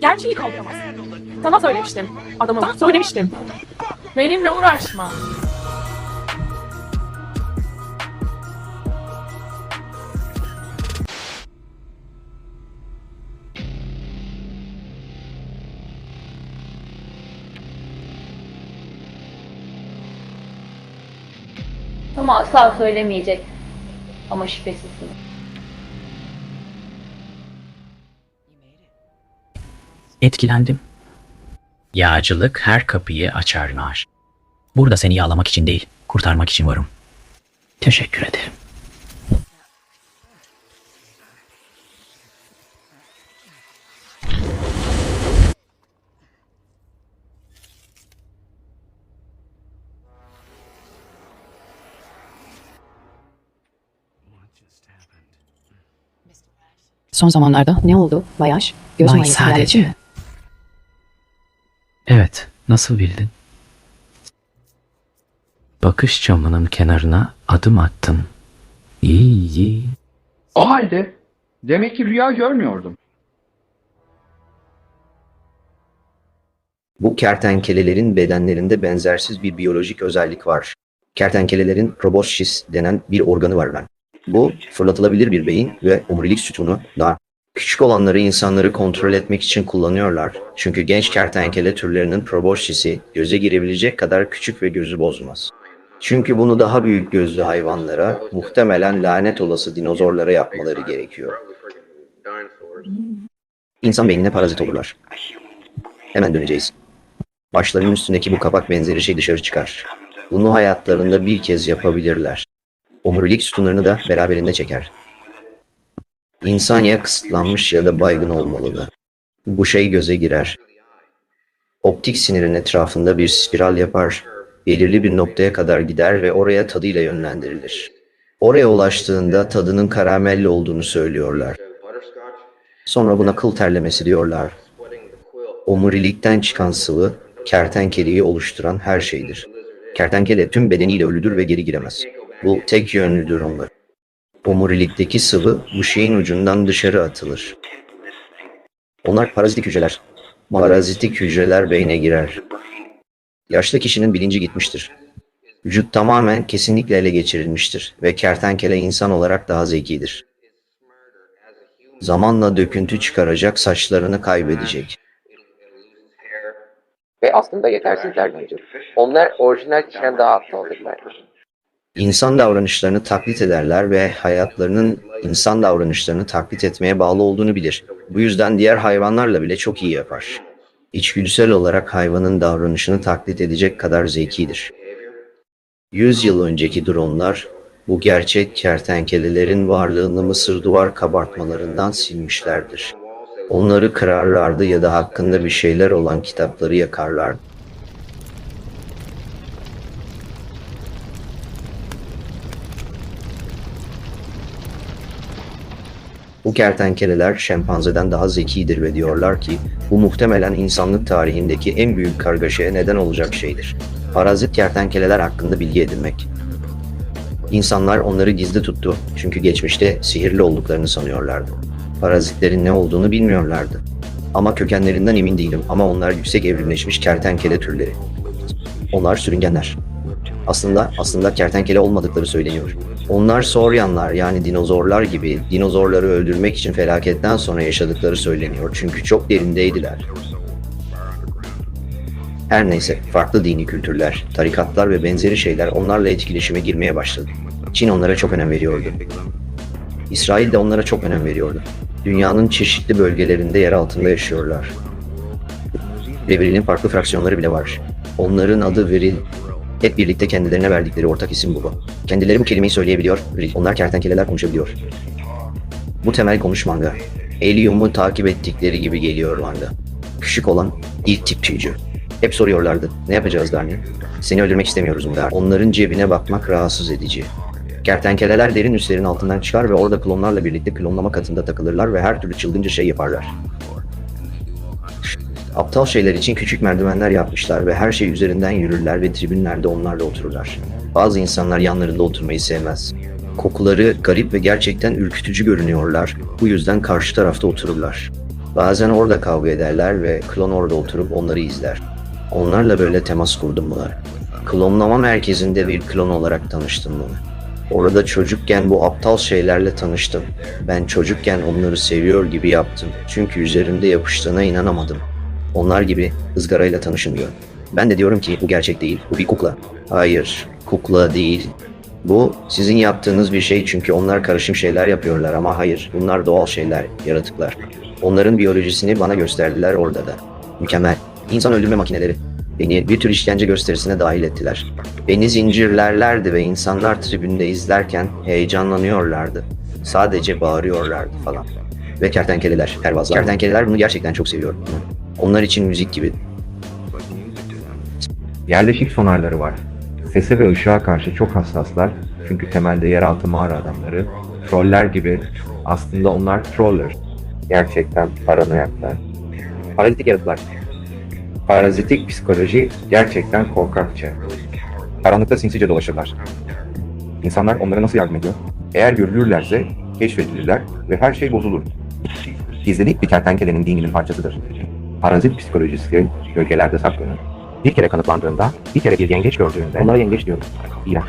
Gerçeği kaldıramaz. Sana söylemiştim. Adamım söylemiştim. Benimle uğraşma. Ama asla söylemeyecek. Ama şüphesiz. Etkilendim. Yağcılık her kapıyı açar nar. Burada seni yağlamak için değil, kurtarmak için varım. Teşekkür ederim. Son zamanlarda ne oldu? Bayaş, göz geldi. sadece. Evet, nasıl bildin? Bakış camının kenarına adım attın. İyi iyi. O halde demek ki rüya görmüyordum. Bu kertenkelelerin bedenlerinde benzersiz bir biyolojik özellik var. Kertenkelelerin proboscis denen bir organı var lan. Bu fırlatılabilir bir beyin ve omurilik sütunu da küçük olanları insanları kontrol etmek için kullanıyorlar. Çünkü genç kertenkele türlerinin proboscisi göze girebilecek kadar küçük ve gözü bozmaz. Çünkü bunu daha büyük gözlü hayvanlara, muhtemelen lanet olası dinozorlara yapmaları gerekiyor. İnsan beynine parazit olurlar. Hemen döneceğiz. Başlarının üstündeki bu kapak benzeri şey dışarı çıkar. Bunu hayatlarında bir kez yapabilirler. Omurilik sütunlarını da beraberinde çeker. İnsan ya kısıtlanmış ya da baygın olmalıdır. Bu şey göze girer. Optik sinirin etrafında bir spiral yapar. Belirli bir noktaya kadar gider ve oraya tadıyla yönlendirilir. Oraya ulaştığında tadının karamelli olduğunu söylüyorlar. Sonra buna kıl terlemesi diyorlar. Omurilikten çıkan sıvı kertenkeleyi oluşturan her şeydir. Kertenkele tüm bedeniyle ölüdür ve geri giremez. Bu tek yönlüdür onlar. Omurilikteki sıvı bu şeyin ucundan dışarı atılır. Onlar parazitik hücreler. Parazitik hücreler beyne girer. Yaşlı kişinin bilinci gitmiştir. Vücut tamamen kesinlikle ele geçirilmiştir ve kertenkele insan olarak daha zekidir. Zamanla döküntü çıkaracak, saçlarını kaybedecek. Ve aslında yetersizler bence. Onlar orijinal kişiden daha aptaldırlar. İnsan davranışlarını taklit ederler ve hayatlarının insan davranışlarını taklit etmeye bağlı olduğunu bilir. Bu yüzden diğer hayvanlarla bile çok iyi yapar. İçgüdüsel olarak hayvanın davranışını taklit edecek kadar zekidir. 100 yıl önceki dronlar bu gerçek kertenkelelerin varlığını Mısır duvar kabartmalarından silmişlerdir. Onları kırarlardı ya da hakkında bir şeyler olan kitapları yakarlardı. Bu kertenkeleler şempanzeden daha zekidir ve diyorlar ki bu muhtemelen insanlık tarihindeki en büyük kargaşaya neden olacak şeydir. Parazit kertenkeleler hakkında bilgi edinmek. İnsanlar onları gizli tuttu çünkü geçmişte sihirli olduklarını sanıyorlardı. Parazitlerin ne olduğunu bilmiyorlardı. Ama kökenlerinden emin değilim ama onlar yüksek evrimleşmiş kertenkele türleri. Onlar sürüngenler. Aslında aslında kertenkele olmadıkları söyleniyor. Onlar soryanlar yani dinozorlar gibi dinozorları öldürmek için felaketten sonra yaşadıkları söyleniyor. Çünkü çok derindeydiler. Her neyse farklı dini kültürler, tarikatlar ve benzeri şeyler onlarla etkileşime girmeye başladı. Çin onlara çok önem veriyordu. İsrail de onlara çok önem veriyordu. Dünyanın çeşitli bölgelerinde yer altında yaşıyorlar. Revirinin farklı fraksiyonları bile var. Onların adı Viril. Hep birlikte kendilerine verdikleri ortak isim bu. Kendileri bu kelimeyi söyleyebiliyor. Onlar kertenkeleler konuşabiliyor. Bu temel konuş manga. Takip ettikleri gibi geliyor manga. Küçük olan ilk tip tüycü. Hep soruyorlardı. Ne yapacağız Darni? Seni öldürmek istemiyoruz mu der. Onların cebine bakmak rahatsız edici. Kertenkeleler derin üslerin altından çıkar ve orada klonlarla birlikte klonlama katında takılırlar ve her türlü çılgınca şey yaparlar. Aptal şeyler için küçük merdivenler yapmışlar ve her şey üzerinden yürürler ve tribünlerde onlarla otururlar. Bazı insanlar yanlarında oturmayı sevmez. Kokuları garip ve gerçekten ürkütücü görünüyorlar. Bu yüzden karşı tarafta otururlar. Bazen orada kavga ederler ve klon orada oturup onları izler. Onlarla böyle temas kurdum buna. Klonlama merkezinde bir klon olarak tanıştım bunu. Orada çocukken bu aptal şeylerle tanıştım. Ben çocukken onları seviyor gibi yaptım. Çünkü üzerinde yapıştığına inanamadım. Onlar gibi ızgarayla tanışılmıyor. Ben de diyorum ki bu gerçek değil, bu bir kukla. Hayır, kukla değil. Bu sizin yaptığınız bir şey çünkü onlar karışım şeyler yapıyorlar ama hayır, bunlar doğal şeyler, yaratıklar. Onların biyolojisini bana gösterdiler orada da. Mükemmel. İnsan öldürme makineleri. Beni bir tür işkence gösterisine dahil ettiler. Beni zincirlerlerdi ve insanlar tribünde izlerken heyecanlanıyorlardı. Sadece bağırıyorlardı falan. Ve kertenkeleler, pervazlar. Kertenkeleler bunu gerçekten çok seviyor. Onlar için müzik gibi. Yerleşik sonarları var. Sese ve ışığa karşı çok hassaslar çünkü temelde yeraltı mağara adamları, troller gibi aslında onlar troller. Gerçekten paranoyaklar. Parazitik yaratıklar. Parazitik psikoloji gerçekten korkakça. Karanlıkta sinsice dolaşırlar. İnsanlar onlara nasıl yardım ediyor? Eğer görülürlerse keşfedilirler ve her şey bozulur. Gizlilik bir kertenkelenin dininin parçasıdır. Parazit psikolojisi gölgelerde saklanır. Bir kere kanıtlandığında, bir kere bir yengeç gördüğünde, onlara yengeç diyorum. İğrenç.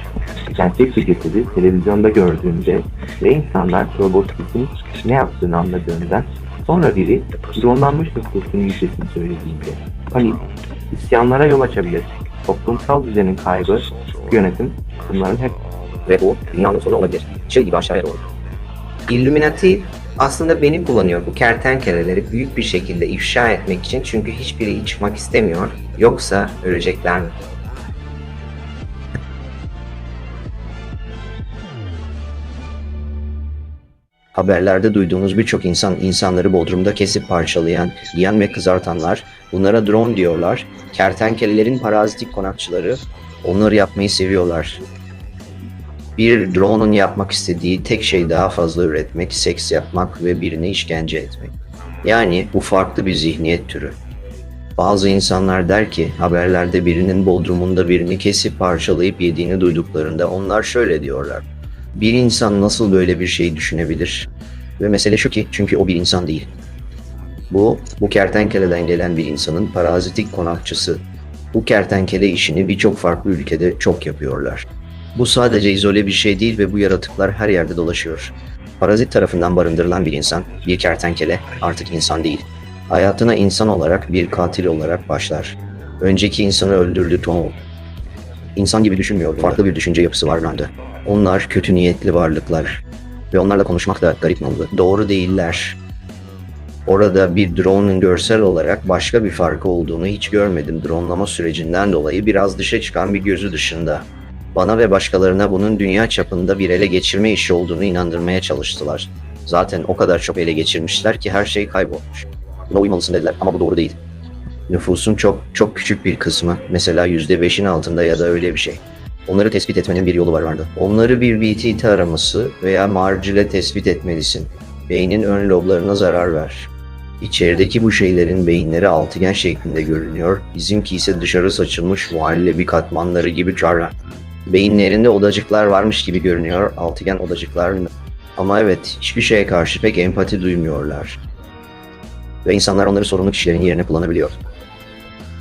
Gerçek bir cesedi televizyonda gördüğünde ve insanlar robotikin ne yaptığını anladığında, sonra biri dronlanmış nüfusun yüzdesini söylediğinde, panik, isyanlara yol açabilir. Toplumsal düzenin kaybı, yönetim, bunların hep Ve bu dünyanın sonu olabilir. Şey gibi aşağıya doğru. Illuminati aslında beni kullanıyor bu kertenkeleleri büyük bir şekilde ifşa etmek için çünkü hiçbiri çıkmak istemiyor. Yoksa ölecekler mi? Haberlerde duyduğunuz birçok insan insanları bodrumda kesip parçalayan, yiyen ve kızartanlar, bunlara drone diyorlar. Kertenkelelerin parazitik konakçıları, onları yapmayı seviyorlar. Bir drone'un yapmak istediği tek şey daha fazla üretmek, seks yapmak ve birine işkence etmek. Yani bu farklı bir zihniyet türü. Bazı insanlar der ki haberlerde birinin bodrumunda birini kesip parçalayıp yediğini duyduklarında onlar şöyle diyorlar. Bir insan nasıl böyle bir şey düşünebilir? Ve mesele şu ki çünkü o bir insan değil. Bu, bu kertenkeleden gelen bir insanın parazitik konakçısı. Bu kertenkele işini birçok farklı ülkede çok yapıyorlar. Bu sadece izole bir şey değil ve bu yaratıklar her yerde dolaşıyor. Parazit tarafından barındırılan bir insan, bir kertenkele artık insan değil. Hayatına insan olarak bir katil olarak başlar. Önceki insanı öldürdü Tom. İnsan gibi düşünmüyor. Farklı bir düşünce yapısı var bende. Onlar kötü niyetli varlıklar. Ve onlarla konuşmak da garip oldu? Doğru değiller. Orada bir drone'un görsel olarak başka bir farkı olduğunu hiç görmedim. Dronelama sürecinden dolayı biraz dışa çıkan bir gözü dışında. Bana ve başkalarına bunun dünya çapında bir ele geçirme işi olduğunu inandırmaya çalıştılar. Zaten o kadar çok ele geçirmişler ki her şey kaybolmuş. Buna uymalısın dediler ama bu doğru değil. Nüfusun çok çok küçük bir kısmı, mesela %5'in altında ya da öyle bir şey. Onları tespit etmenin bir yolu var vardı. Onları bir BT taraması veya marjile tespit etmelisin. Beynin ön loblarına zarar ver. İçerideki bu şeylerin beyinleri altıgen şeklinde görünüyor. Bizimki ise dışarı saçılmış muhallebi katmanları gibi çarlar. Beyinlerinde odacıklar varmış gibi görünüyor. Altıgen odacıklar? Ama evet, hiçbir şeye karşı pek empati duymuyorlar. Ve insanlar onları sorumlu kişilerin yerine kullanabiliyor.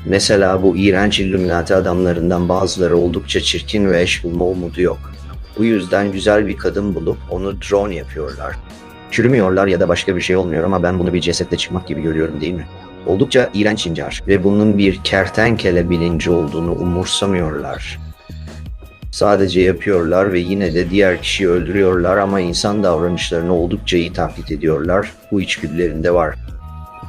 Mesela bu iğrenç Illuminati adamlarından bazıları oldukça çirkin ve eş bulma umudu yok. Bu yüzden güzel bir kadın bulup onu drone yapıyorlar. Çürümüyorlar ya da başka bir şey olmuyor ama ben bunu bir cesetle çıkmak gibi görüyorum değil mi? Oldukça iğrenç incar ve bunun bir kertenkele bilinci olduğunu umursamıyorlar. Sadece yapıyorlar ve yine de diğer kişiyi öldürüyorlar ama insan davranışlarını oldukça iyi taklit ediyorlar. Bu içgüdülerinde var.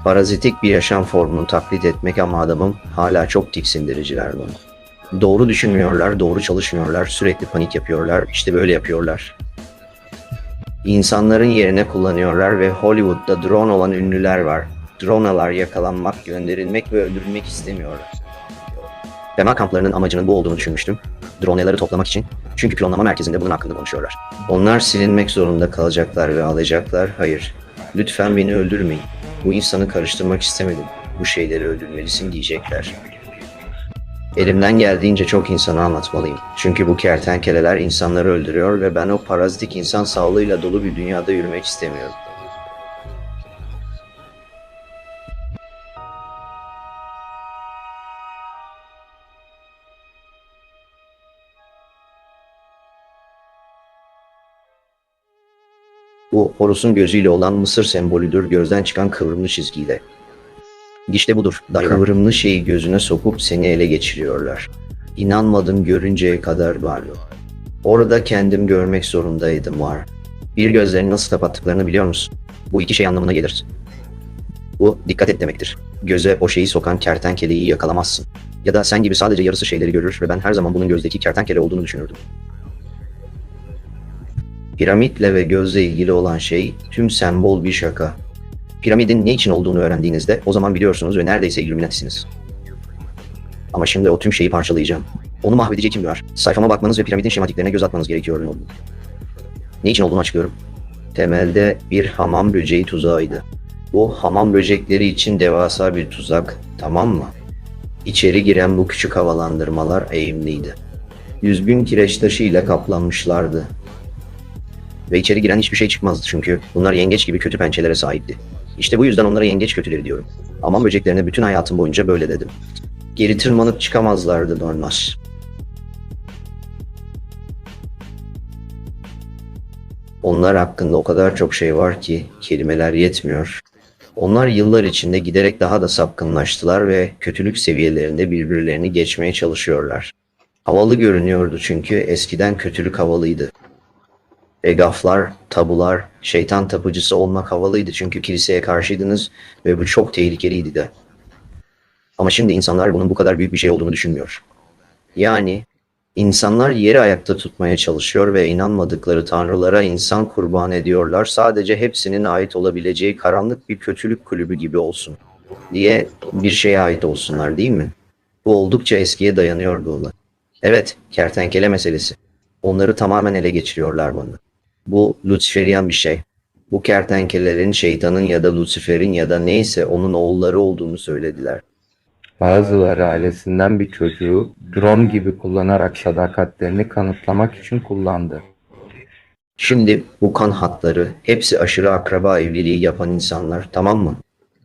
Parazitik bir yaşam formunu taklit etmek ama adamım hala çok tiksindiriciler bunu. Doğru düşünmüyorlar, doğru çalışmıyorlar, sürekli panik yapıyorlar, işte böyle yapıyorlar. İnsanların yerine kullanıyorlar ve Hollywood'da drone olan ünlüler var. Dronalar yakalanmak, gönderilmek ve öldürülmek istemiyorlar. Tema kamplarının amacının bu olduğunu düşünmüştüm. Droneları toplamak için. Çünkü klonlama merkezinde bunun hakkında konuşuyorlar. Onlar silinmek zorunda kalacaklar ve alacaklar. Hayır. Lütfen beni öldürmeyin. Bu insanı karıştırmak istemedim. Bu şeyleri öldürmelisin diyecekler. Elimden geldiğince çok insana anlatmalıyım. Çünkü bu kertenkeleler insanları öldürüyor ve ben o parazitik insan sağlığıyla dolu bir dünyada yürümek istemiyorum. Bu Horus'un gözüyle olan Mısır sembolüdür gözden çıkan kıvrımlı çizgiyle. İşte budur. Dayı. Kıvrımlı şeyi gözüne sokup seni ele geçiriyorlar. İnanmadım görünceye kadar vardı. Orada kendim görmek zorundaydım var. Bir gözlerini nasıl kapattıklarını biliyor musun? Bu iki şey anlamına gelir. Bu dikkat et demektir. Göze o şeyi sokan kertenkeleyi yakalamazsın. Ya da sen gibi sadece yarısı şeyleri görür ve ben her zaman bunun gözdeki kertenkele olduğunu düşünürdüm. Piramitle ve gözle ilgili olan şey tüm sembol bir şaka. Piramidin ne için olduğunu öğrendiğinizde o zaman biliyorsunuz ve neredeyse Illuminati'siniz. Ama şimdi o tüm şeyi parçalayacağım. Onu mahvedecek kim var? Sayfama bakmanız ve piramidin şematiklerine göz atmanız gerekiyor. Ne için olduğunu açıklıyorum. Temelde bir hamam böceği tuzağıydı. Bu hamam böcekleri için devasa bir tuzak, tamam mı? İçeri giren bu küçük havalandırmalar eğimliydi. Yüzgün kireç taşıyla kaplanmışlardı. Ve içeri giren hiçbir şey çıkmazdı çünkü bunlar yengeç gibi kötü pençelere sahipti. İşte bu yüzden onlara yengeç kötüleri diyorum. Hamam böceklerine bütün hayatım boyunca böyle dedim. Geri tırmanıp çıkamazlardı Dornas. Onlar hakkında o kadar çok şey var ki kelimeler yetmiyor. Onlar yıllar içinde giderek daha da sapkınlaştılar ve kötülük seviyelerinde birbirlerini geçmeye çalışıyorlar. Havalı görünüyordu çünkü eskiden kötülük havalıydı. Egaflar, tabular, şeytan tapıcısı olmak havalıydı çünkü kiliseye karşıydınız ve bu çok tehlikeliydi de. Ama şimdi insanlar bunun bu kadar büyük bir şey olduğunu düşünmüyor. Yani insanlar yeri ayakta tutmaya çalışıyor ve inanmadıkları tanrılara insan kurban ediyorlar. Sadece hepsinin ait olabileceği karanlık bir kötülük kulübü gibi olsun diye bir şeye ait olsunlar değil mi? Bu oldukça eskiye dayanıyor bu olay. Evet, kertenkele meselesi. Onları tamamen ele geçiriyorlar bunu. Bu Luciferian bir şey. Bu kertenkelelerin şeytanın ya da Lucifer'in ya da neyse onun oğulları olduğunu söylediler. Bazıları ailesinden bir çocuğu drone gibi kullanarak sadakatlerini kanıtlamak için kullandı. Şimdi bu kan hatları hepsi aşırı akraba evliliği yapan insanlar tamam mı?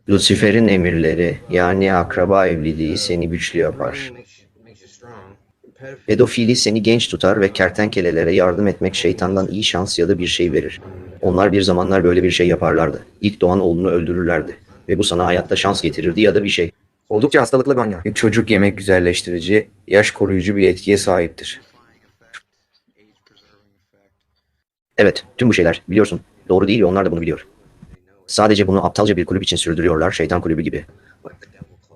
Lucifer'in emirleri yani akraba evliliği seni güçlü yapar. Pedofili seni genç tutar ve kertenkelelere yardım etmek şeytandan iyi şans ya da bir şey verir. Onlar bir zamanlar böyle bir şey yaparlardı. İlk doğan oğlunu öldürürlerdi. Ve bu sana hayatta şans getirirdi ya da bir şey. Oldukça hastalıklı bir anya. Çocuk yemek güzelleştirici, yaş koruyucu bir etkiye sahiptir. Evet, tüm bu şeyler biliyorsun. Doğru değil ve onlar da bunu biliyor. Sadece bunu aptalca bir kulüp için sürdürüyorlar, şeytan kulübü gibi.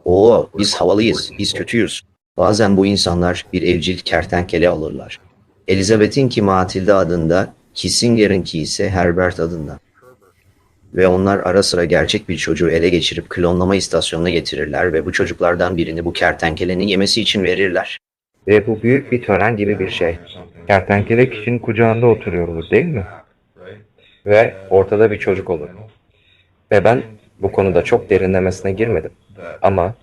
Oo, biz havalıyız, biz kötüyüz. Bazen bu insanlar bir evcil kertenkele alırlar. Elizabeth'inki Matilda adında, Kissinger'inki ise Herbert adında. Ve onlar ara sıra gerçek bir çocuğu ele geçirip klonlama istasyonuna getirirler ve bu çocuklardan birini bu kertenkelenin yemesi için verirler. Ve bu büyük bir tören gibi bir şey. Kertenkele kişinin kucağında oturuyor olur değil mi? Ve ortada bir çocuk olur. Ve ben bu konuda çok derinlemesine girmedim. Ama